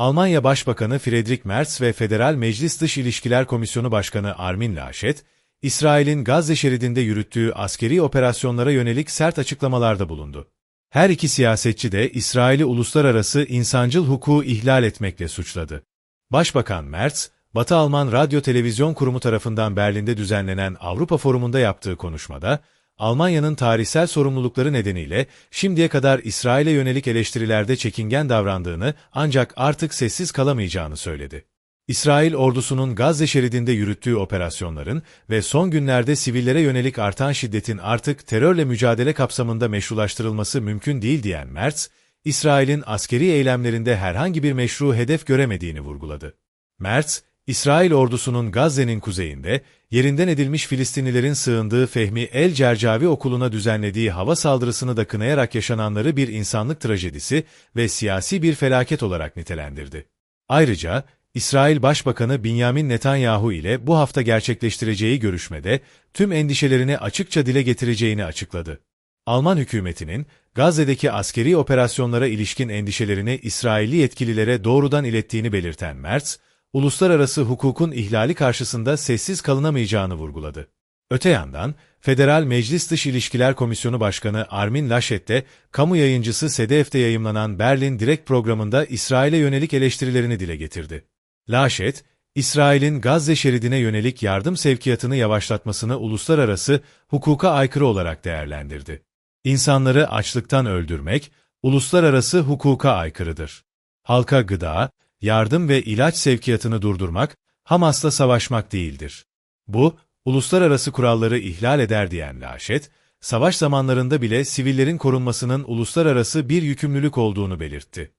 Almanya Başbakanı Friedrich Merz ve Federal Meclis Dış İlişkiler Komisyonu Başkanı Armin Laschet, İsrail'in Gazze şeridinde yürüttüğü askeri operasyonlara yönelik sert açıklamalarda bulundu. Her iki siyasetçi de İsrail'i uluslararası insancıl hukuku ihlal etmekle suçladı. Başbakan Merz, Batı Alman Radyo Televizyon Kurumu tarafından Berlin'de düzenlenen Avrupa Forumu'nda yaptığı konuşmada, Almanya'nın tarihsel sorumlulukları nedeniyle şimdiye kadar İsrail'e yönelik eleştirilerde çekingen davrandığını ancak artık sessiz kalamayacağını söyledi. İsrail ordusunun Gazze şeridinde yürüttüğü operasyonların ve son günlerde sivillere yönelik artan şiddetin artık terörle mücadele kapsamında meşrulaştırılması mümkün değil diyen Merz, İsrail'in askeri eylemlerinde herhangi bir meşru hedef göremediğini vurguladı. Merz, İsrail ordusunun Gazze'nin kuzeyinde, yerinden edilmiş Filistinlilerin sığındığı Fehmi El Cercavi okuluna düzenlediği hava saldırısını da kınayarak yaşananları bir insanlık trajedisi ve siyasi bir felaket olarak nitelendirdi. Ayrıca, İsrail Başbakanı Benjamin Netanyahu ile bu hafta gerçekleştireceği görüşmede tüm endişelerini açıkça dile getireceğini açıkladı. Alman hükümetinin Gazze'deki askeri operasyonlara ilişkin endişelerini İsrailli yetkililere doğrudan ilettiğini belirten Merz, uluslararası hukukun ihlali karşısında sessiz kalınamayacağını vurguladı. Öte yandan, Federal Meclis Dış İlişkiler Komisyonu Başkanı Armin Laschet de, kamu yayıncısı SDF'de yayımlanan Berlin Direkt programında İsrail'e yönelik eleştirilerini dile getirdi. Laschet, İsrail'in Gazze şeridine yönelik yardım sevkiyatını yavaşlatmasını uluslararası hukuka aykırı olarak değerlendirdi. İnsanları açlıktan öldürmek, uluslararası hukuka aykırıdır. Halka gıda, yardım ve ilaç sevkiyatını durdurmak, Hamas'la savaşmak değildir. Bu, uluslararası kuralları ihlal eder diyen Laşet, savaş zamanlarında bile sivillerin korunmasının uluslararası bir yükümlülük olduğunu belirtti.